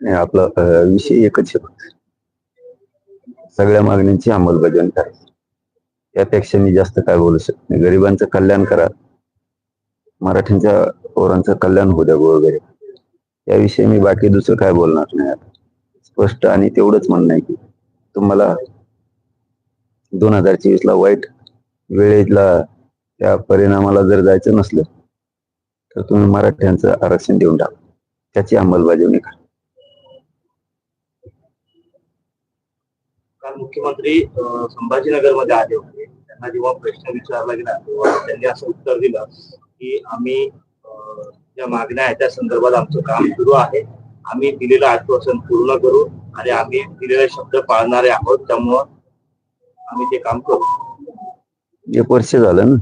आपला विषय एकच सगळ्या मागण्यांची अंमलबजावणी करायची यापेक्षा मी जास्त काय बोलू शकत नाही. गरिबांचं कल्याण करा. मराठ्यांच्या पोरांचं कल्याण होऊ द्या वगैरे याविषयी मी बाकी दुसरं काय बोलणार नाही आता. स्पष्ट आणि तेवढंच म्हणणं आहे की तुम्हाला दोन हजार चोवीस ला वाईट वेळेला त्या परिणामाला जर जायचं नसलं तर तुम्ही मराठ्यांचं आरक्षण देऊन टाका. त्याची अंमलबजावणी करा. काल मुख्यमंत्री संभाजीनगरमध्ये आले होते. त्यांना जेव्हा प्रश्न विचारला गेला तेव्हा त्यांनी असं उत्तर दिलं की आम्ही ज्या मागण्या आहेत त्या संदर्भात आमचं काम सुरू आहे. आम्ही दिलेलं आश्वासन पूर्ण करू आणि आम्ही दिलेले शब्द पाळणारे आहोत. त्यामुळं आम्ही ते काम करू. एक वर्ष झालं ना?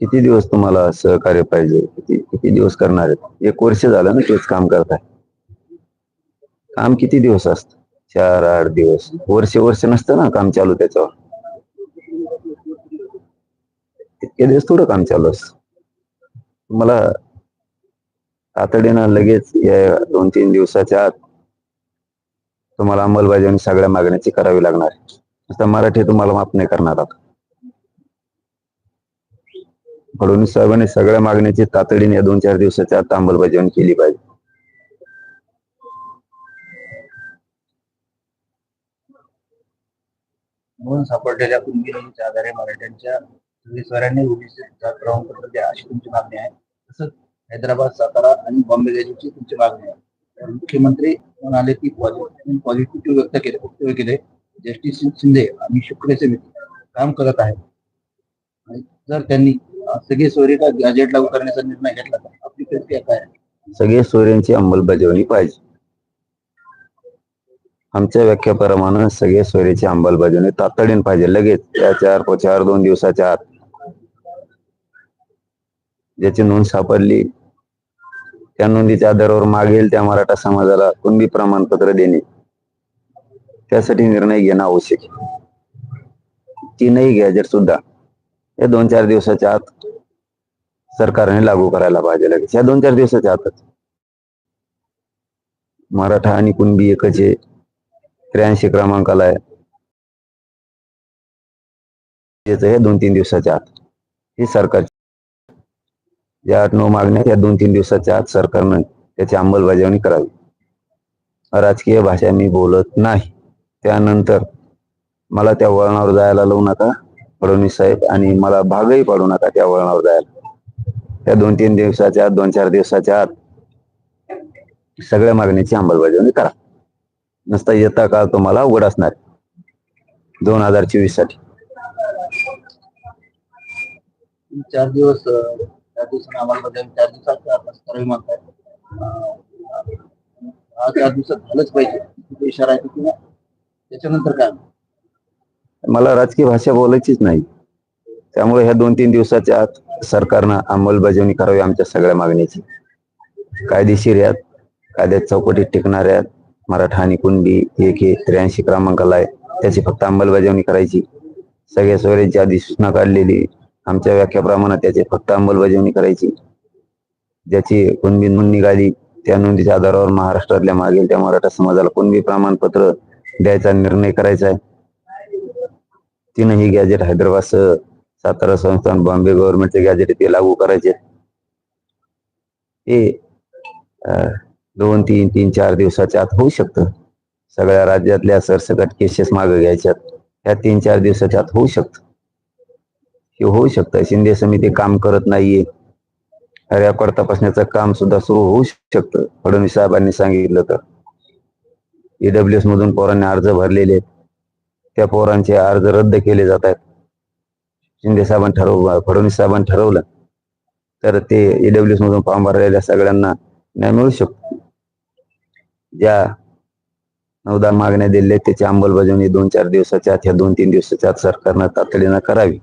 किती दिवस तुम्हाला सहकार्य पाहिजे? किती किती दिवस करणार आहेत? एक वर्ष झालं ना तेच काम करताय? काम किती दिवस असत? चार आठ दिवस. वर्ष वर्ष नसतं ना काम चालू त्याच्यावर? इतके दिवस थोडं काम चालू असत. तुम्हाला तातडीनं लगेच या दोन तीन दिवसाच्या आत तुम्हाला अंमलबजावणी सगळ्या मागण्याची करावी लागणार. आता मराठी तुम्हाला माफ नाही करणार आता. फडणवीस साहेबांनी सगळ्या मागण्याची तातडीने या दोन चार दिवसाच्या आत अंमलबजावणी केली पाहिजे. म्हणून सापडलेल्या कुणबी आधारे मराठ्यांच्या पोलिसवाल्यांनी ओबीसी प्रमाणपत्र द्या अशी तुमची मागणी आहे. तसंच हैदराबाद सातारा आणि बॉम्बे गॅजेटची तुमची मागणी आहे. मुख्यमंत्री म्हणाले की पॉझिटिव्ह व्यक्त केले वक्तव्य केले. जस्टिस शिंदे आणि शुक्रे समिती काम करत आहे. जर त्यांनी सगळे सगळे सोयरिका गॅजेट लागू करण्याचा निर्णय घेतला तर आपली प्रतिक्रिया काय आहे? सगळे सोयऱ्यांची अंमलबजावणी पाहिजे. आमच्या व्याख्याप्रमाणे सगळे सोयऱ्याची अंमलबजावणी तातडीने पाहिजे. लगेच त्या चार चार दोन दिवसाच्या आत. ज्याची नोंद सापडली त्या नोंदीच्या आधारावर मागेल त्या मराठा समाजाला कुणबी प्रमाणपत्र देणे. त्यासाठी निर्णय घेणं आवश्यक आहे. तीनही गॅजेट सुद्धा या दोन चार दिवसाच्या आत सरकारने लागू करायला पाहिजे लगेच. या दोन चार दिवसाच्या आतच. मराठा आणि कुणबी एकच आहे. त्र्याऐंशी क्रमांकाला आहे. याचं हे दोन तीन दिवसाच्या आत. ही सरकारची या आठ नऊ मागण्या या दोन तीन दिवसाच्या आत सरकारनं त्याची अंमलबजावणी करावी. राजकीय भाषा मी बोलत नाही. त्यानंतर मला त्या वळणावर जायला लावू नका. फडणवीस साहेब आणि मला भागही पाडू नका त्या वळणावर जायला. त्या दोन तीन दिवसाच्या आत दोन चार दिवसाच्या आत सगळ्या मागणीची अंमलबजावणी करा. नुसता येता काळ तुम्हाला उघड असणार दोन हजार चोवीससाठी. चार दिवस चार दिवसांना आम्हाला चार दिवसात अं, हा चार दिवसात झालंच पाहिजे. इशारा आहे किंवा त्याच्यानंतर काय? मला राजकीय भाषा बोलायचीच नाही. त्यामुळे ह्या दोन तीन दिवसाच्या आत सरकारनं अंमलबजावणी करावी आमच्या सगळ्या मागणीची. कायदेशीर यात कायद्यात चौकटीत टिकणाऱ्या मराठा आणि कुणबी एक हे त्र्याऐंशी क्रमांकाला आहे. त्याची फक्त अंमलबजावणी करायची. सगळ्या सोयऱ्यांची सूचना काढलेली. आमच्या व्याख्याप्रमाणे त्याची फक्त अंमलबजावणी करायची. ज्याची कुणबी नोंद निघाली त्या नोंदीच्या आधारावर महाराष्ट्रातल्या मागील त्या मराठा समाजाला कुणबी प्रमाणपत्र द्यायचा निर्णय करायचा आहे. तीनही गॅजेट हैदराबादसह सातारा संस्थान बॉम्बे गव्हर्नमेंटचे गॅजेट ते लागू करायचे. हे दोन तीन तीन चार दिवसाच्या आत होऊ शकतं. सगळ्या राज्यातल्या सरसकट केसेस मागे घ्यायच्यात. ह्या तीन चार दिवसाच्या आत होऊ शकतं. हे होऊ शकतं. शिंदे समिती काम करत नाहीये. रेकॉर्ड तपासण्याचं काम सुद्धा सुरू होऊ शकतं. फडणवीस साहेबांनी सांगितलं तर. ईडब्ल्यूएस मधून पोरांनी अर्ज भरलेले आहेत. त्या पोरांचे अर्ज रद्द केले जात आहेत. शिंदे साहेबांनी ठरव फडणवीस साहेबांनी ठरवलं. तर ते ईडब्ल्यूएस मधून फॉर्म भरलेल्या सगळ्यांना न्याय मिळू शकतो. ज्या नवदा मागण्या दिल्या त्याची अंमलबजावणी दोन चार दिवसाच्या आत ह्या दोन तीन दिवसाच्या आत सरकारनं तातडीनं करावी.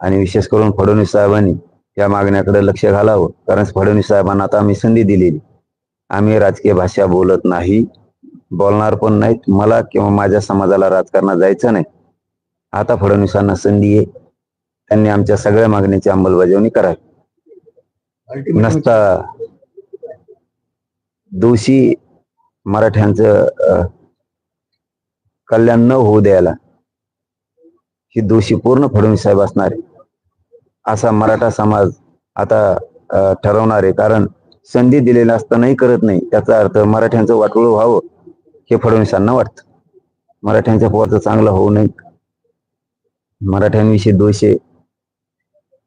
आणि विशेष करून फडणवीस साहेबांनी या मागण्याकडे लक्ष घालावं. कारण फडणवीस साहेबांना आता आम्ही संधी दिलेली. आम्ही राजकीय भाषा बोलत नाही बोलणार पण नाहीत. मला किंवा माझ्या समाजाला राजकारणात जायचं नाही. आता फडणवीसांना संधी आहे. त्यांनी आमच्या सगळ्या मागणीची अंमलबजावणी करावी. नसता दोषी मराठ्यांचं कल्याण न होऊ द्यायला ही दोषी पूर्ण फडणवीस साहेब असणार असा मराठा समाज आता ठरवणार आहे. कारण संधी दिलेल्या असतानाही करत नाही. त्याचा अर्थ मराठ्यांचं वाटोळ व्हावं हे फडणवीसांना वाटतं. मराठ्यांच्या पोराचं चांगलं होऊ नये. मराठ्यांविषयी दोषे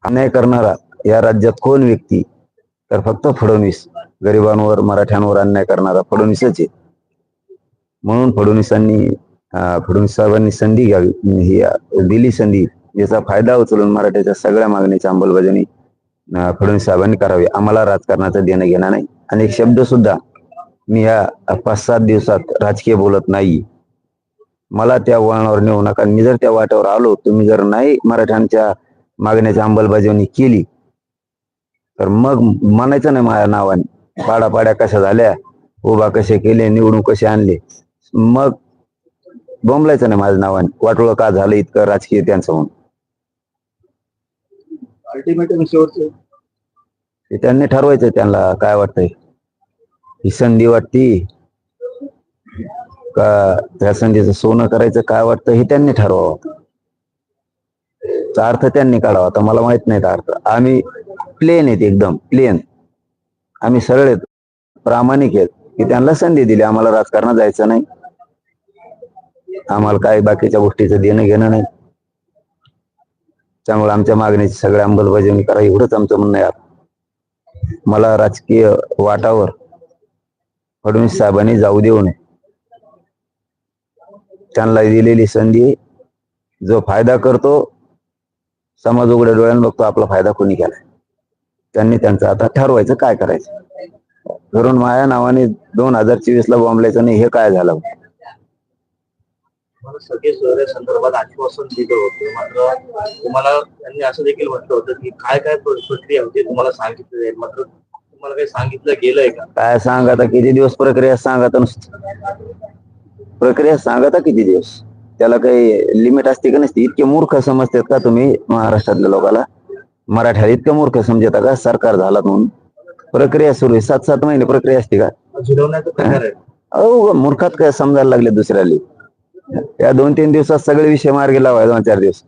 अन्याय करणारा या राज्यात कोण व्यक्ती तर फक्त फडणवीस. गरिबांवर मराठ्यांवर अन्याय करणारा फडणवीसच आहे. म्हणून फडणवीसांनी फडणवीस साहेबांनी संधी घ्यावी. ही दिली संधी. याचा फायदा उचलून मराठ्याच्या सगळ्या मागणीची अंमलबजावणी फडणवीस साहेबांनी करावी. आम्हाला राजकारणाचं देणं घेणं नाही. आणि एक शब्द सुद्धा मी या पाच सात दिवसात राजकीय बोलत नाही. मला त्या वळणावर नेऊ नका. मी जर त्या वाट्यावर आलो तुम्ही जर नाही मराठ्यांच्या मागण्याची अंमलबजावणी केली तर मग म्हणायचं नाही माझ्या नावाने. पाड्या कशा झाल्या? उभा कसे केले? निवडून कसे आणले? मग बोंबलायचं नाही माझ्या नावाने वाटोळं का झालं इतकं राजकीय त्यांचं म्हणून? ते त्यांनी ठरवायचं त्यांना काय वाटतंय. ही संधी वाटती का त्या संधीचं सोनं करायचं काय वाटतं हे त्यांनी ठरवावं. अर्थ त्यांनी काढावा. आता मला माहीत नाही अर्थ. आम्ही प्लेन आहेत एकदम प्लेन आम्ही सरळ आहेत प्रामाणिक आहेत. की त्यांना संधी दिली. आम्हाला राजकारणात जायचं नाही. आम्हाला काय बाकीच्या गोष्टीचं देणं घेणं नाही. त्यामुळे आमच्या मागणीची सगळ्या अंमलबजावणी करा. एवढंच आमचं म्हणणं आहे मला राजकीय वाटावर फडणवीस साहेबांनी जाऊ देऊ नये. त्यांना दिलेली संधी जो फायदा करतो समाज उघड्या डोळ्यानं बघतो आपला फायदा कोणी केलाय? त्यांनी त्यांचं आता ठरवायचं काय करायचं? धरून माझ्या नावाने दोन हजार चोवीस ला बॉम्बलायचं नाही हे काय झालं? सगळे संदर्भात आश्वासन दिलं होतं. मात्र तुम्हाला त्यांनी असं देखील म्हटलं होतं की काय काय प्र- प्रक्रिया होती तुम्हाला सांगितलं जाईल. मात्र तुम्हाला काही सांगितलं गेलंय का? काय सांग आता किती दिवस प्रक्रिया सांग प्रक्रिया सांग किती दिवस? त्याला काही लिमिट असते का नसते? इतके मूर्ख समजतात का तुम्ही महाराष्ट्रातल्या लोकांना मराठ्याला इतकं मूर्ख समजता का? सरकार झाला म्हणून. प्रक्रिया सुरू आहे. सात सात महिने प्रक्रिया असते का? अहो मूर्खात काय समजायला लागले दुसऱ्याला? या दोन तीन दिवसात सगळे विषय मार्गी लावाय दोन चार दिवस.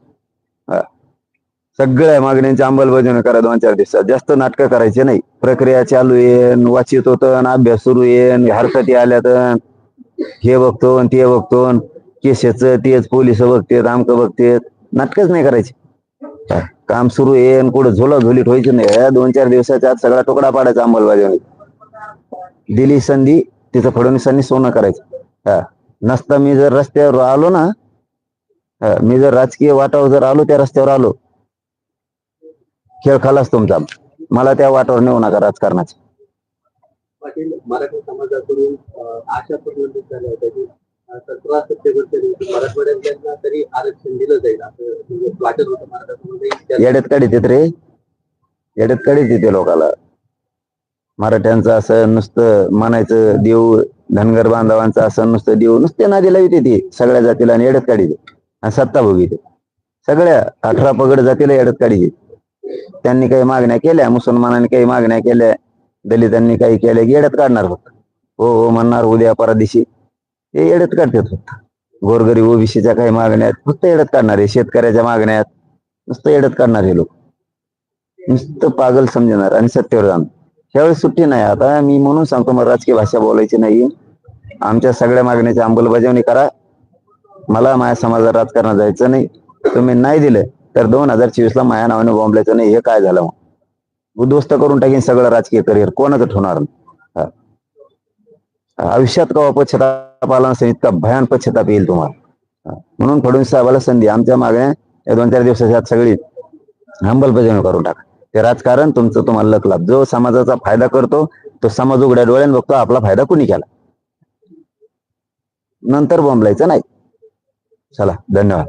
सगळ्या मागण्यांची अंमलबजावणी करा दोन चार दिवसात. जास्त नाटकं करायचे नाही. प्रक्रिया चालू येईन वाचित होतं अभ्यास सुरू येईन हरकती आल्यात हे बघतो आणि ते बघतो केसेच तेच पोलीस बघतेत आमक बघतेत. नाटकच नाही करायचे. काम सुरू येईन कुठं झोला झोलीत व्हायचं नाही. या दोन चार दिवसाच्या आत सगळा तुकडा पाडायचा अंमलबजावणी. दिली संधी तिथं फडणवीसांनी सोनं करायचं. हा. नसता मी जर रस्त्यावर आलो ना हा, मी जर राजकीय वाटावर जर आलो त्या रस्त्यावर आलो. खेळ खालाच तुमचा. मला त्या वाटावर नेऊ नका राजकारणाचा. सतरा सप्टेंबर तरी तरी आरक्षण दिलं जाईल असं वाटत होतं मराठा येड्यात काढीत येत रे. येड्यात काढीत येते लोकाला. मराठ्यांचं असं नुसतं म्हणायचं देऊ धनगर बांधवांचं असं नुसतं देऊ नुसते नादीला येते ती सगळ्या जातीला आणि येड्यात काढीत आणि सत्ता भोगीते सगळ्या अठरा पगड जातीला येड्यात काढीत त्यांनी काही मागण्या केल्या मुसलमानांनी काही मागण्या केल्या दलितांनी काही केल्या की येड्यात काढणार फक्त. हो हो म्हणणार उद्या परा दिवशी ते एडत काढतात फक्त. गोरगरीब ओबीसीच्या काही मागण्या आहेत फक्त एडत काढणार आहे शेतकऱ्याच्या मागण्या आहेत नुसतं एडत काढणार हे लोक. नुसतं पागल समजणार आणि सत्तेवर जाणार त्यावेळेस सुट्टी नाही. आता मी म्हणून सांगतो मला राजकीय भाषा बोलायची नाही आमच्या सगळ्या मागण्याची अंमलबजावणी करा. मला माझ्या समाजात राजकारणात जायचं नाही. तुम्ही नाही दिलं तर दोन हजार चोवीस ला माझ्या नावाने बॉम्बलायचं नाही. हे काय झालं मग? उद्ध्वस्त करून टाकीन सगळं राजकीय करिअर. कोणाचं ठेवणार नाही. आयुष्यात कवा पश्चाताप आला नसेल इतका भयान पश्चाताप येईल तुम्हाला. म्हणून फडणवीस साहेबाला संधी आमच्या मागण्या या दोन चार दिवसाच्या आत सगळी अंमलबजावणी करून टाका. ते राजकारण तुमचं तुम्हाला लक लाभ. जो समाजाचा फायदा करतो तो समाज उघड्या डोळ्याने बघतो आपला फायदा कुणी केला? नंतर बोंबलायचं नाही. चला धन्यवाद.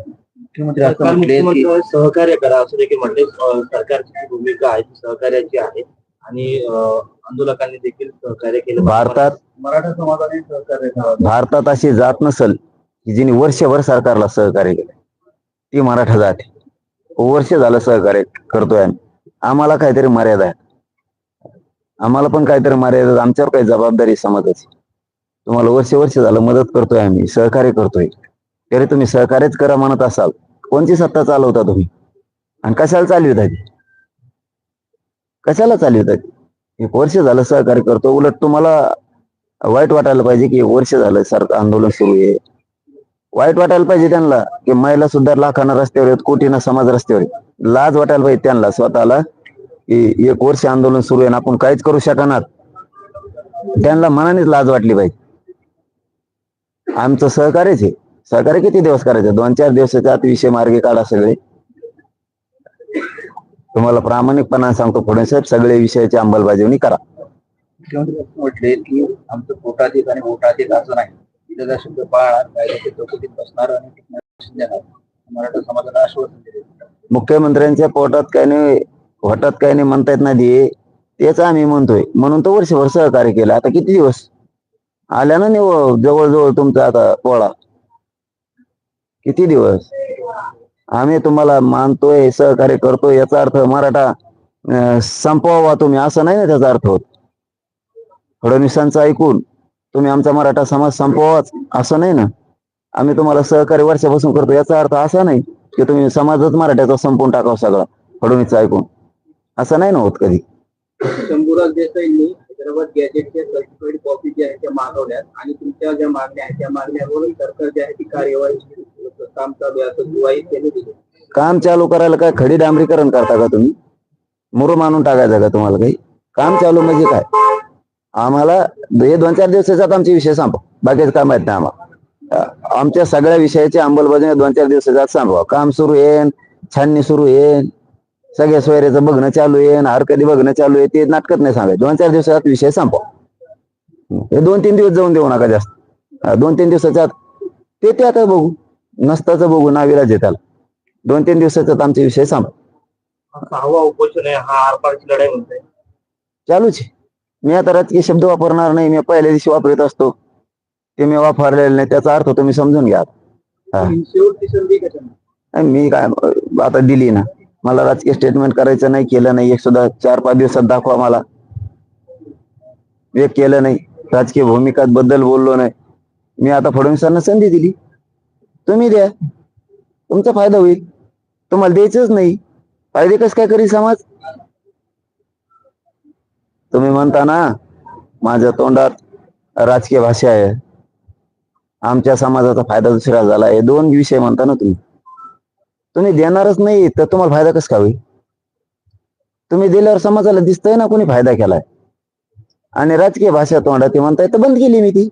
की सहकार्य करा असं देखील म्हटले. अं, सरकारची जी भूमिका आहे ती सहकार्याची आहे. आणि आंदोलकांनी देखील सहकार्य केलं. भारतात मराठा समाजाने सहकार्य करावं. भारतात अशी जात नसल की जिने वर्षभर सरकारला सहकार्य केलं ती मराठा जात आहे. वर्ष झालं सहकार्य करतोय आम्ही. आम्हाला काहीतरी मर्यादा आहे. आम्हाला पण काहीतरी मर्यादा आमच्यावर काही जबाबदारी समाजाची. तुम्हाला वर्ष वर्ष झालं मदत करतोय आम्ही सहकार्य करतोय. तरी तुम्ही सहकार्यच करा म्हणत असाल. कोणती सत्ता चालवता तुम्ही? आणि कशाला चालविता ती कशाला चालवतात एक वर्ष झालं सहकार्य करतो. उलट तुम्हाला वाईट वाटायला पाहिजे की एक वर्ष झालं सारखं आंदोलन सुरू आहे. वाईट वाटायला पाहिजे त्यांना की महिला सुद्धा लाखांना रस्त्यावर आहेत कोटीना समाज रस्त्यावर लाज वाटायला पाहिजे त्यांना स्वतःला की एक वर्ष आंदोलन सुरू आहे आपण काहीच करू शकणार. त्यांना मनानेच लाज वाटली पाहिजे. आमचं सहकार्यच आहे. सहकार्य किती दिवस करायचं? दोन चार दिवसाच्या आत विषय मार्गे काढा सगळे. तुम्हाला प्रामाणिकपणा सांगतो पुढे साहेब सगळे विषयाची अंमलबजावणी करा. मुख्यमंत्री म्हटले की आमचं पोटात एक आणि एक असं नाही. दिलेला शब्द पाळणार कायद्याच्या चौकटीत बसणार आणि देणार मराठा समाजाला आश्वासन दिले. मुख्यमंत्र्यांच्या पोटात काय नाही होटात काय नाही म्हणता येत नाही तेच आम्ही म्हणतोय. म्हणून तो वर्षभर सहकार्य केलं. आता किती दिवस? आल्या ना जवळजवळ तुमचा आता पोळा. किती दिवस? आम्ही तुम्हाला मानतोय सहकार्य करतोय याचा अर्थ मराठा संपवावा तुम्ही असं नाही ना त्याचा अर्थ होत? फडणवीसांचं ऐकून तुम्ही आमचा मराठा समाज संपवाच असं नाही ना? आम्ही तुम्हाला सहकार्य वर्षापासून करतो याचा अर्थ असा नाही की तुम्ही समाजच मराठ्याचा संपून टाकावं सगळा फडणवीसचं ऐकून. असं नाही ना होत कधी? शंभूराज देसाईंनी हैदराबाद गॅजेटच्या सर्टिफाईड कॉपी ज्या आहेत त्या मागवल्यात आणि तुमच्या ज्या मागण्या आहेत त्या मागण्यावरून सरकार जी आहे ती कार्यवाही काम चालू आहे असं दिवाळी त्यांनी दिली. काम चालू करायला काय खडी डांबरीकरण करता का तुम्ही? मुरू मानून टाकायचं का तुम्हाला काही? काम चालू म्हणजे काय? आम्हाला हे दोन चार दिवसाच्यात आमचे विषय संपव बाकीचं काम आहेत ना आम्हाला आमच्या सगळ्या विषयाची अंमलबजावणी दोन चार दिवसाच्यात संपवा काम सुरू येईन छाननी सुरू येईन. सगळ्या सोयऱ्याचं बघणं चालू येईन हर कधी बघणं चालू आहे ते नाटकत नाही सांगायचं. दोन चार दिवसात विषय संपवा. हे दोन तीन दिवस जाऊन देऊ नका जास्त. दोन तीन दिवसाच्या ते ते आता बघू. नसताचं बघू नाविराज आहे त्याला. दोन तीन दिवसाच्यात आमचे विषय उपोषण आहे हा आरपारची लढाई म्हणते चालूच आहे. मी आता राजकीय शब्द वापरणार नाही. मी पहिल्या दिवशी वापरत असतो. ते मी वापरलेले नाही. त्याचा अर्थ तुम्ही समजून घ्या आणि मी काय आता दिली ना. मला राजकीय स्टेटमेंट करायचं नाही केलं नाही. एक सुद्धा चार पाच दिवसात दाखवा मला. एक केलं नाही. राजकीय भूमिका बद्दल बोललो नाही. मी आता फडणवीसांना संधी दिली. तुम्ही द्या. तुमचा फायदा होईल. तुम्हाला द्यायचंच नाही. फायदे कस काय करी समाज? तुम्ही म्हणता ना माझ्या तोंडात राजकीय भाषा आहे. आमच्या समाजाचा फायदा दुसरा झाला हे दोन विषय म्हणता ना तुम्ही. तुम्ही देणारच नाही तर तुम्हाला फायदा कस का होईल? तुम्ही दिल्यावर समाजाला दिसतंय ना कोणी फायदा केलाय? आणि राजकीय भाषा तोंडा ते म्हणताय तर बंद केली मी ती.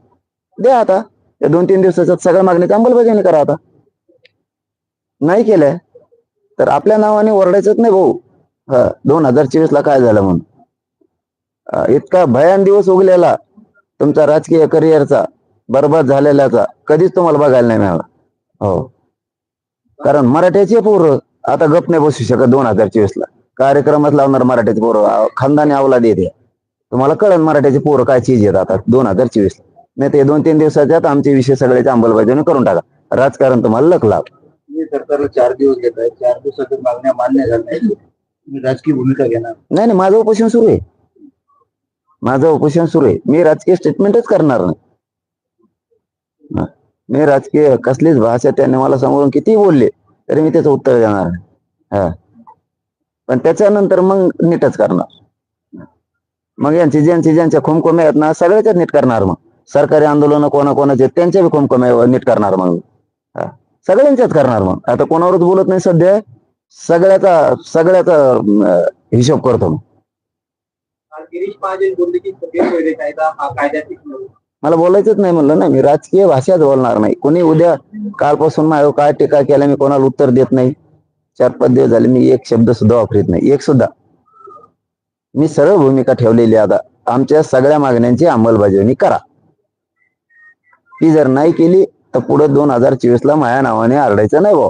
द्या आता. या दोन तीन दिवसाच्या सगळ्या मागणीची अंमलबजावणी करा आता. नाही केलंय तर आपल्या नावाने ओरडायचंच नाही भाऊ. हा दोन हजार चोवीस ला काय झालं म्हणून? इतका भयान दिवस उगलेला तुमचा राजकीय करिअरचा बरबाद झालेल्याचा कधीच तुम्हाला बघायला नाही मिळाला. हो. कारण मराठ्याचे पोरं आता गप नाही बसू शकत दोन हजार चोवीस ला. कार्यक्रमात लावणार मराठ्याचे पोरं. खानदानी अवलाद येते. तुम्हाला कळन मराठ्याचे पोरं काय चीज येत आता दोन हजार चोवीस ला. नाही ते दोन तीन दिवसाच्यात आमचे विषय सगळ्याची अंमलबजावणी करून टाका. राजकारण तुम्हाला लक लाभ तुम्ही सरकारला चार दिवस घेत आहे. चार दिवसात जर मागण्या मान्य झाल्या नाही राजकीय भूमिका घेणार. नाही नाही माझं उपोषण सुरू आहे. माझं उपोषण सुरू आहे. मी राजकीय स्टेटमेंटच करणार नाही. मी राजकीय कसलीच भाषा त्यांनी मला समोरून किती बोलले तरी मी त्याचं उत्तर देणार हा. पण त्याच्यानंतर मग नीटच करणार. मग यांची ज्यांची ज्यांच्या खोमकोम्या आहेत ना सगळ्याच्याच नीट करणार मग. सरकारी आंदोलन कोणा कोणाचे त्यांच्या बी खोमकोम्या नीट करणार मग. हा. सगळ्यांच्याच करणार मग. आता कोणावरच बोलत नाही सध्या. सगळ्याचा सगळ्याचा हिशोब करतो मग. गिरीश महाजन बोलले की सगळे कायदा हा मला बोलायचंच नाही म्हणलं ना मी राजकीय भाषाच बोलणार नाही. कोणी उद्या कालपासून माझ्या काय टीका केल्या मी कोणाला उत्तर देत नाही. चार पाच दिवस झाले मी एक शब्द सुद्धा वापरत नाही. एक सुद्धा. मी सरळ भूमिका ठेवलेली आता. आमच्या सगळ्या मागण्यांची अंमलबजावणी करा. ती जर नाही केली तर पुढे दोन हजार चोवीस ला माझ्या नावाने आरडायचं नाही भाऊ.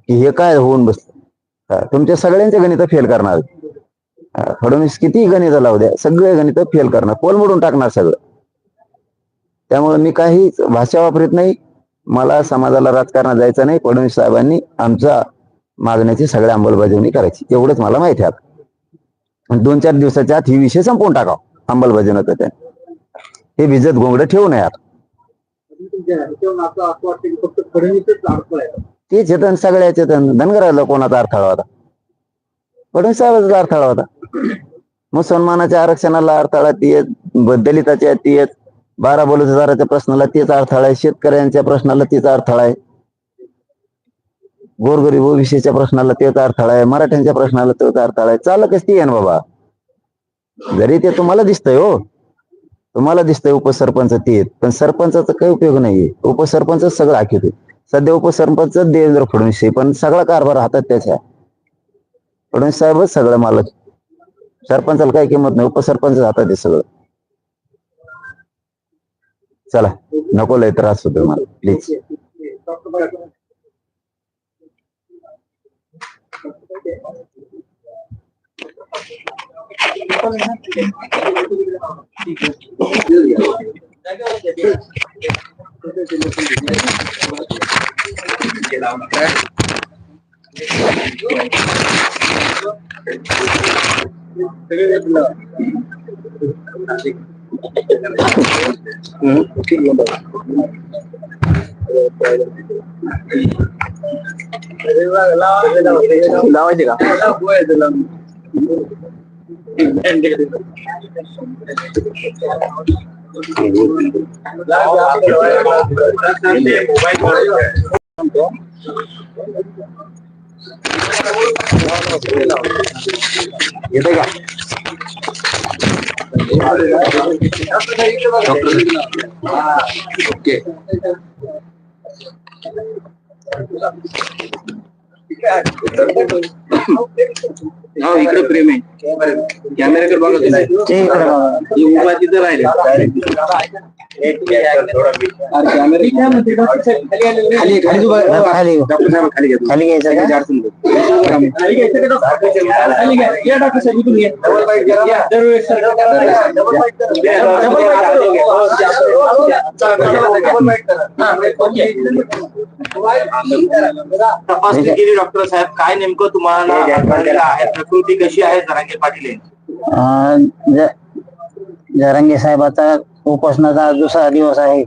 की हे काय होऊन बसलं? तुमच्या सगळ्यांचे गणित फेल करणार. फडणवीस किती गणित लावू द्या सगळे गणित फेल करणार. पोल मोडून टाकणार सगळं. त्यामुळे मी काही भाषा वापरत नाही. मला समाजाला राजकारणात जायचं नाही. फडणवीस साहेबांनी आमच्या मागण्याची सगळ्या अंमलबजावणी करायची. एवढंच मला माहिती आहे दोन चार दिवसाच्या आत ही विषय संपवून टाकाव. अंमलबजावणी होतं त्याने हे भिजत घोंगडं ठेवू नये ते चेतन सगळ्या चेतन धनगराला कोणाचा अडथळा होता? फडणवीस साहेबांचा अडथळा होता. मुसलमानाच्या आरक्षणाला अडथळा ती येत दलिताच्या ती आहेत. बारा बलुतेदाराच्या प्रश्नाला तेच अडथळा आहे. शेतकऱ्यांच्या प्रश्नाला तेच अडथळा आहे. गोरगरीब ओबीसीच्या प्रश्नाला तेच अडथळा आहे. मराठ्यांच्या प्रश्नाला तोच अडथळा आहे. चालकच ती आहे ना बाबा. जरी ते तुम्हाला दिसतंय हो. तुम्हाला दिसतंय उपसरपंच ते पण सरपंचाचा काही उपयोग नाहीये. उपसरपंच सगळं आखित सध्या उपसरपंच देवेंद्र फडणवीस पण सगळा कारभार हातात त्याच्या फडणवीस साहेबच सगळं मालक. सरपंचाला काही किंमत नाही. उपसरपंच हातात आहे सगळं. चला नको लय त्रास होतोय मला प्लीज डॉक्टर बघा लावायचे का येते का ఓకే हा इकडे प्रेम आहे कॅमेऱ्याकडे बघा तुम्ही. ही उभा तिथं राहिले अरे कॅमेरा खाली खाली उभा आहे. खाली डॉक्टर साहेब खाली घ्या तुम्ही. खाली घ्यायचं का? काही अडचण नाही. खाली घ्यायचं का डॉक्टर? डॉक्टर साहेब. हा, काय नेमकं तुम्हाला आहे? प्रकृती कशी आहे जरांगे पाटील यांची? जरांगे साहेबाचा उपोषणाचा आज दुसरा दिवस आहे.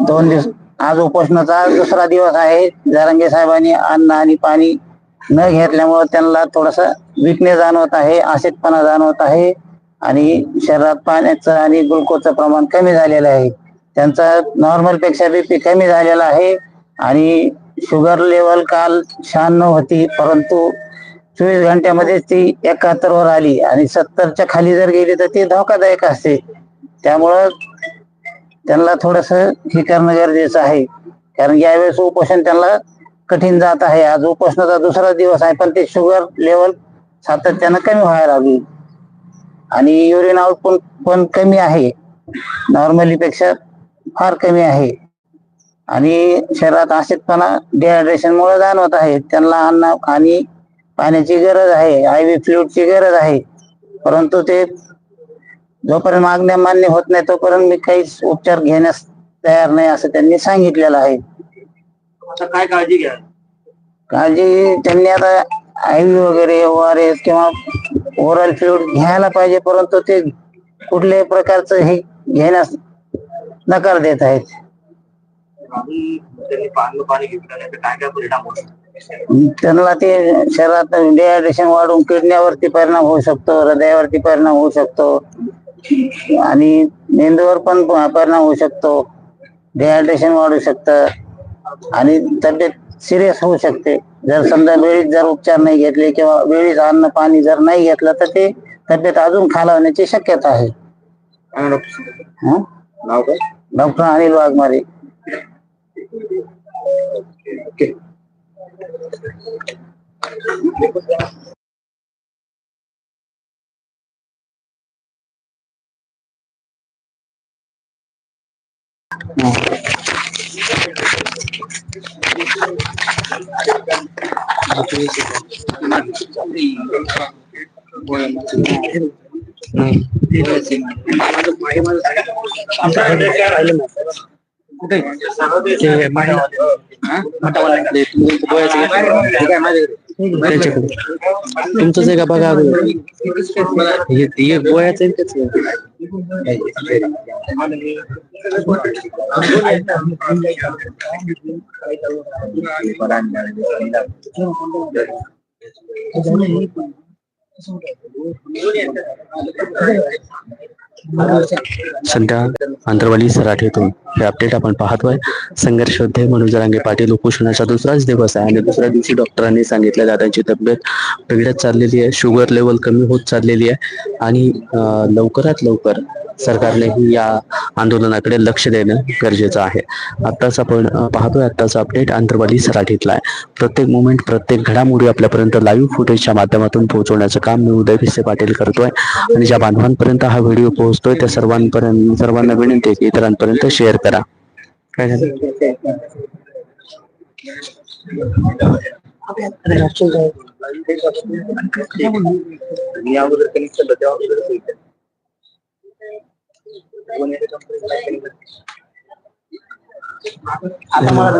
दोन दिवस आज उपोषणाचा आज दुसरा दिवस आहे. जरांगे साहेबांनी अन्न आणि पाणी न घेतल्यामुळे त्यांना थोडासा विकनेस जाणवत आहे आशेतपणा जाणवत आहे. आणि शरीरात पाण्याचं आणि ग्लुकोजचं प्रमाण कमी झालेलं आहे. त्यांचा नॉर्मलपेक्षा बीपी कमी झालेला आहे. आणि शुगर लेवल काल शहाण्णव होती परंतु चोवीस घंट्यामध्ये ती एकाहत्तर वर आली. आणि सत्तरच्या खाली जर गेली तर ती धोकादायक असते. त्यामुळं त्यांना थोडस हे करणं गरजेचं आहे. कारण यावेळेस उपोषण त्यांना कठीण जात आहे. आज उपोषणाचा दुसरा दिवस आहे पण ते शुगर लेवल सातत्यानं कमी व्हायला लागली. आणि युरिन आउटपुट पण कमी आहे. नॉर्मली पेक्षा फार कमी आहे. आणि शरीरात आशितपणा डिहायड्रेशन मुळे जाणवत आहे. त्यांना अन्न आणि पाण्याची गरज आहे. आय व्ही फ्लूडची गरज आहे. परंतु ते जोपर्यंत मागण्या मान्य होत नाही तोपर्यंत मी काहीच उपचार घेण्यास तयार नाही असं त्यांनी सांगितलेलं आहे. आता काय काळजी घ्या? काळजी त्यांनी आता आय व्ही वगैरे ओ आर एस किंवा ओरल फ्लूड घ्यायला पाहिजे परंतु ते कुठल्याही प्रकारचं हे घेण्यास नकार देत आहेत. त्यांनी पाणी पाणी घेतलं नाही तर काय काय परिणाम होतो त्यांना ते शरीरात डिहायड्रेशन वाढून किडन्यावरती परिणाम होऊ शकतो हृदयावरती परिणाम होऊ शकतो. आणि मेंदूवर पण परिणाम होऊ शकतो. डिहायड्रेशन वाढू शकतं. आणि तब्येत सिरियस होऊ शकते. जर समजा वेळीच जर उपचार नाही घेतले किंवा वेळीच अन्न पाणी जर नाही घेतलं तर ते तब्येत अजून खालावण्याची शक्यता आहे. डॉक्टर. हं? नाव काय डॉक्टर त्यांच्याकडे तुमचंच आहे का बघा अगोदर? हे हे गोळ्याचं आहे त्याच. सध्या आंतरवाली सराठीतून हे अपडेट आपण पाहतोय. संघर्ष योद्धे म्हणून जरांगे पाटील उपोषणाचा दुसराच दिवस आहे आणि दुसऱ्या दिवशी डॉक्टरांनी सांगितलं दादांची तब्येत बिघडत चाललेली आहे. शुगर लेवल कमी होत चाललेली आहे. आणि लवकरात लवकर सरकारनेही या आंदोलनाकडे लक्ष देणं गरजेचं आहे. आत्ताच आपण पाहतोय आत्ताचा अपडेट आंतरवाली सराठीतला आहे. प्रत्येक मुवमेंट प्रत्येक घडामोडी आपल्यापर्यंत लाईव्ह फुटेजच्या माध्यमातून पोहोचवण्याचं काम मी उदय भिसे पाटील करतोय. आणि ज्या बांधवांपर्यंत हा व्हिडिओ पोहोचतोय त्या सर्वांपर्यंत सर्वांना विनंती आहे की इतरांपर्यंत शेअर करा. काय झालं? मी अगोदर कनेक्ट केलं तेव्हा अगोदर सांगितलं. दोन एका company ला connect केलं. आता मला